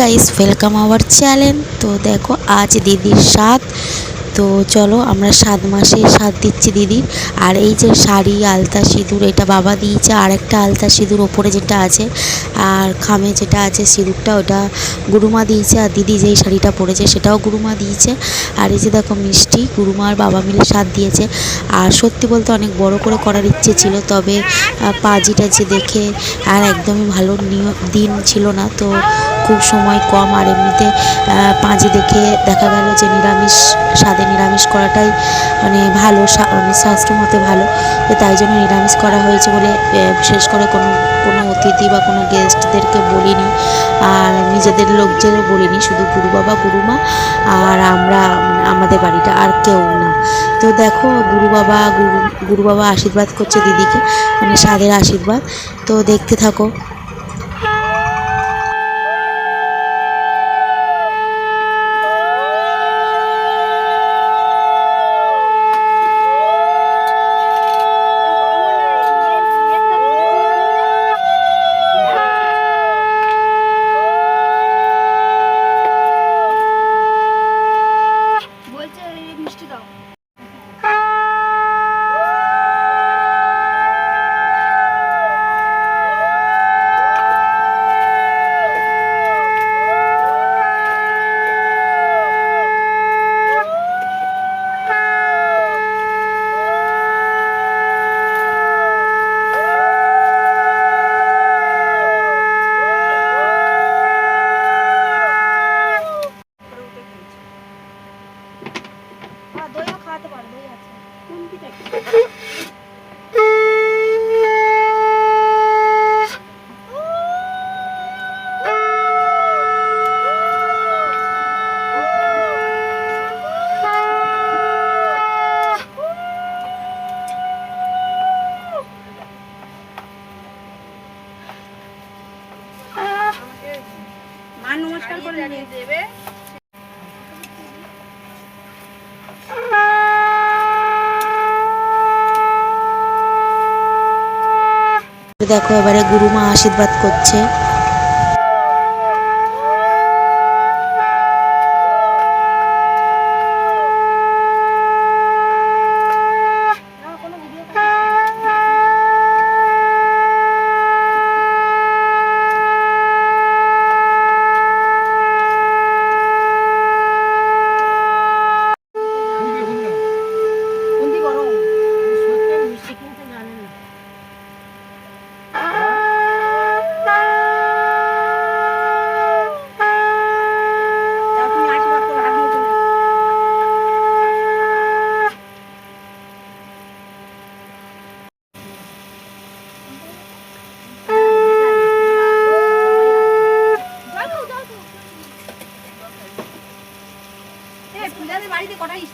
Guys welcome our channel তো দেখো আজ দিদির সাত। তো চলো আমরা সাত মাসে সাত দিচ্ছি দিদির আর এই যে শাড়ি আলতা সিঁদুর এটা বাবা দিয়েছে। আর একটা আলতা সিঁদুর ওপরে যেটা আছে আর খামে যেটা আছে সিঁদুরটা ওটা গুরুমা দিয়েছে। আর দিদি যেই শাড়িটা পরেছে সেটাও গুরুমা দিয়েছে। আর এই যে দেখো মিষ্টি গুরুমা আর বাবা মিলে সাত দিয়েছে। আর সত্যি বলতে অনেক বড় করে করার ইচ্ছে ছিল তবে আহ, পাজি টাজি দেখে আর একদমই ভালো দিন ছিল না। তো খুব সময় কম আর এমনিতে পাঁজি দেখে দেখা গেল যে নিরামিষ, স্বাদে নিরামিষ করাটাই মানে ভালো মানে শাস্ত্র মতে ভালো। তো তাই জন্য নিরামিষ করা হয়েছে বলে বিশেষ করে কোনো কোনো অতিথি বা কোনো গেস্টদেরকে বলিনি। আর নিজেদের লোকজনও বলিনি, শুধু গুরু বাবা গুরুমা আর আমরা, আমাদের বাড়িটা আর কেউ না। তো দেখো, গুরু বাবা, গুরু গুরু বাবা আশীর্বাদ করছে দিদিকে মানে স্বাদের আশীর্বাদ। তো দেখতে থাকো। কোন পিঠা দেখো এবারে গুরুমা আশীর্বাদ করছে আমার কোনো ভিডিও কোনটি গরম মিষ্টি কিনতে জানেন না যাও তুমি আশীর্বাদ করো হাত মুখে নাও। এ, পূজাদের বাড়িতে কটা স্টিলের বাটি আনলে হতো রে? তোমার সবার মুখে দেখে দেখে খাও তো। খেয়ে নে, ভালো করে, ভালো করে, ভালো করে। আদমি খেয়ে নে। আর পাঁচ রকম পয়সা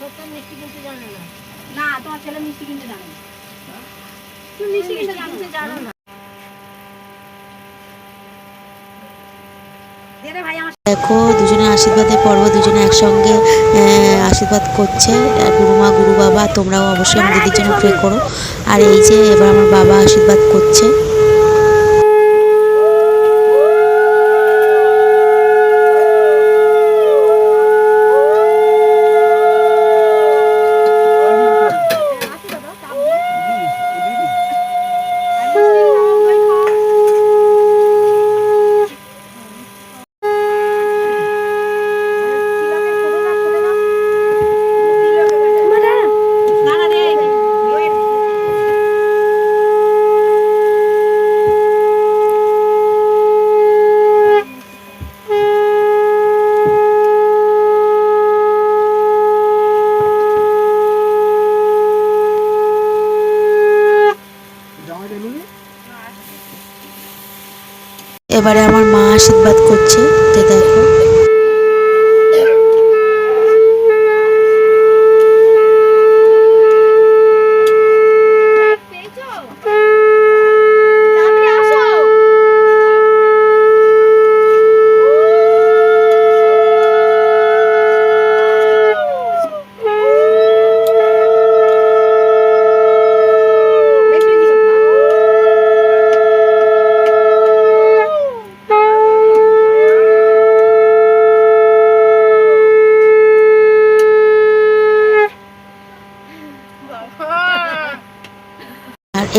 সত্যেন মিষ্টি কিনতে জানে না। না তোমার ছেলে মিষ্টি কিনতে জানে না। তুমি মিষ্টি কিনতে জানো না। দে রে ভাই আমার দেখো দুজনে আশীর্বাদের পর্ব দুজনে একসঙ্গে আহ, আশীর্বাদ করছে। আর গুরুমা গুরু বাবা তোমরাও অবশ্যই আমার দিদির জন্য প্রে করো। আর এই যে এবার আমার বাবা আশীর্বাদ করছে। এবারে আমার মা আশীর্বাদ করছে। তো দেখো।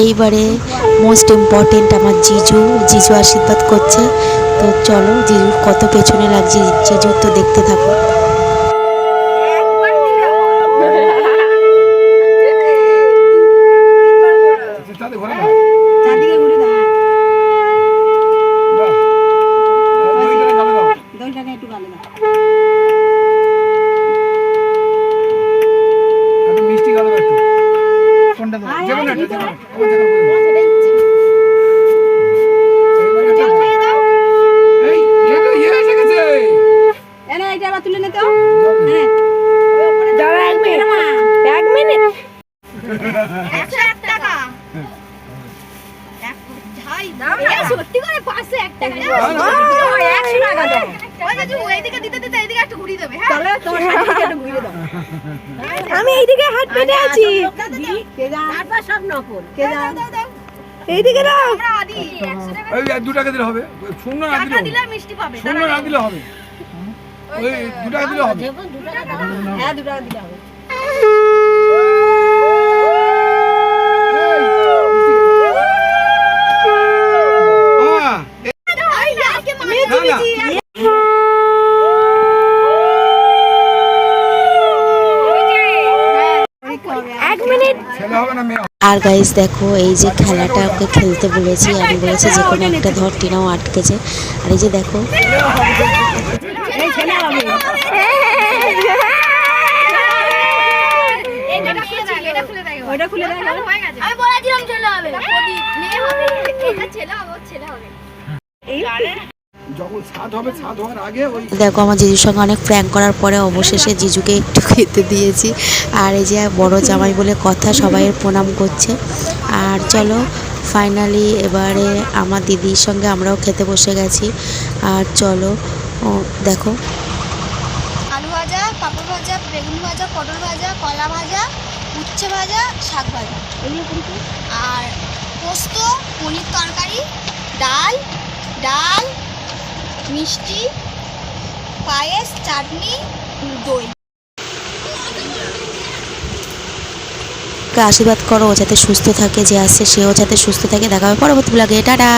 এইবারে মোস্ট ইম্পর্টেন্ট আমার জিজু জিজু আশীর্বাদ করছে। তো চলো জিজু কত পেছনে লাগছে জিজু তো দেখতে থাকো। ঘরে সত্যি করে পাঁচশো এক টাকা একশো টাকা দাও। হ্যাঁ? তাহলে তোমার সাথে একটু ঘুরে দাও। আমি এইদিকে হাত পেতে আছি। কে সব নকল। এইদিকে দাও। আমরা আদি একশো টাকা ওই দু টাকা দিলে হবে। শূন্য না দিলে দিলে মিষ্টি পাবে শূন্য না দিলে হবে। ওই দু টাকা দিলে হবে। হ্যাঁ দু টাকা দিলে হবে আহ, এই, না, না। এক মিনিট ছেলে হবে না মেয়ে হবে? আর গাইজ দেখো এই যে খেলাটা ওকে খেলতে বলেছি আমি বলেছি যে কোনো একটা ধর টিনাও আটকেছে। আর এই যে দেখো এটা খুলে দাও আমি বলেছিলাম ছেলে হবে। মেয়ে হবে এটা ছেলে হবে ছেলে হবে। দেখো আমার জিজুর সঙ্গে অনেক প্র্যাঙ্ক করার পরে অবশেষে জিজুকে একটু খেতে দিয়েছি। আর এই যে বড় জামাই বলে কথা সবাইয়ের প্রণাম করছে। আর চলো ফাইনালি এবারে আমার দিদির সঙ্গে আমরাও খেতে বসে গেছি। আর চলো ও, দেখো। আলু ভাজা পাপড় ভাজা বেগুন ভাজা পটল ভাজা কলা ভাজা উচ্ছে ভাজা শাক ভাজা। আর পোস্ত পনির তরকারি ডাল ডাল মিষ্টি, পায়েস, চাটনি, দই। আশীর্বাদ করো যাতে সুস্থ থাকে, যে আসছে সেও যাতে সুস্থ থাকে। দেখা হবে পরবর্তী ব্লগে টাটা!